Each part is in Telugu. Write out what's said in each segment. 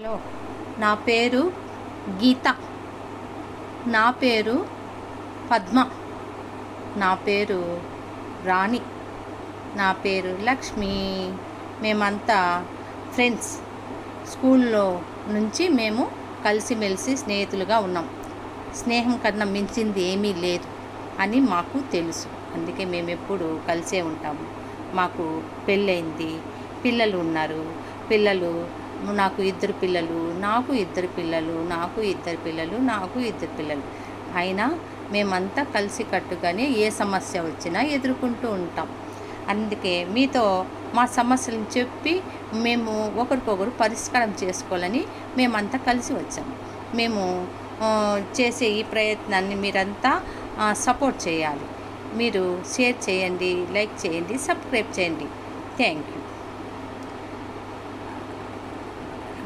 హలో నా పేరు గీత. నా పేరు పద్మ. నా పేరు రాణి. నా పేరు లక్ష్మి. మేమంతా ఫ్రెండ్స్. స్కూల్లో నుంచి మేము కలిసిమెలిసి స్నేహితులుగా ఉన్నాం. స్నేహం కన్నా మించింది ఏమీ లేదు అని మాకు తెలుసు. అందుకే మేము ఎప్పుడు కలిసే ఉంటాము. మాకు పెళ్ళైంది పిల్లలు ఉన్నారు. పిల్లలు నాకు ఇద్దరు పిల్లలు నాకు ఇద్దరు పిల్లలు నాకు ఇద్దరు పిల్లలు నాకు ఇద్దరు పిల్లలు. అయినా మేమంతా కలిసి కట్టుగానే ఏ సమస్య వచ్చినా ఎదుర్కొంటూ ఉంటాం. అందుకే మీతో మా సమస్యలను చెప్పి మేము ఒకరికొకరు పరిష్కారం చేసుకోవాలని మేమంతా కలిసి వచ్చాము మేము చేసే ఈ ప్రయత్నాన్ని మీరంతా సపోర్ట్ చేయాలి. మీరు షేర్ చేయండి లైక్ చేయండి సబ్స్క్రైబ్ చేయండి. Thank you.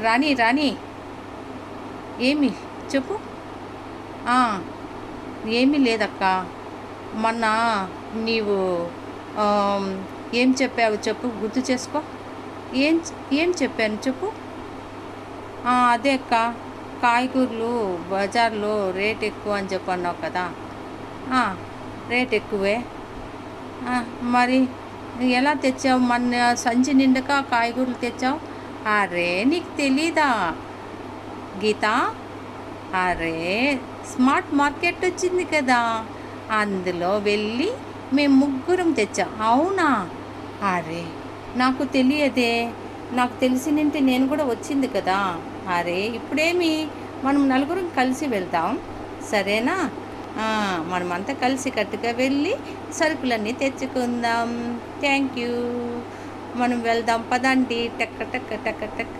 రాణి రాణి. ఏమి? చెప్పు. ఏమీ లేదక్క. మొన్న నీవు ఏం చెప్పావు చెప్పు గుర్తు చేసుకో. ఏం ఏం చెప్పాను చెప్పు. అదే అక్క. కాయగూరలు బజార్లో రేట్ ఎక్కువ అని చెప్పి అన్నావు కదా. రేట్ ఎక్కువే. మరి ఎలా తెచ్చావు? మన సంచి నిండక కాయగూరలు తెచ్చావు? అరే నీకు తెలీదా? గీత? అరే స్మార్ట్ మార్కెట్ వచ్చింది కదా. అందులో వెళ్ళి మేము ముగ్గురం తెచ్చాం అవునా? అరే నాకు తెలియదే. నాకు తెలిసినంటే నేను కూడా వచ్చింది కదా. అరే ఇప్పుడేమి? మనం నలుగురం కలిసి వెళ్దాం. సరేనా? మనమంతా కలిసి కట్టుగా వెళ్ళి సరుకులన్నీ తెచ్చుకుందాం. Thank you. మనం వెళ్దాం. పదండి. టక్ టక్ టక్ టక్.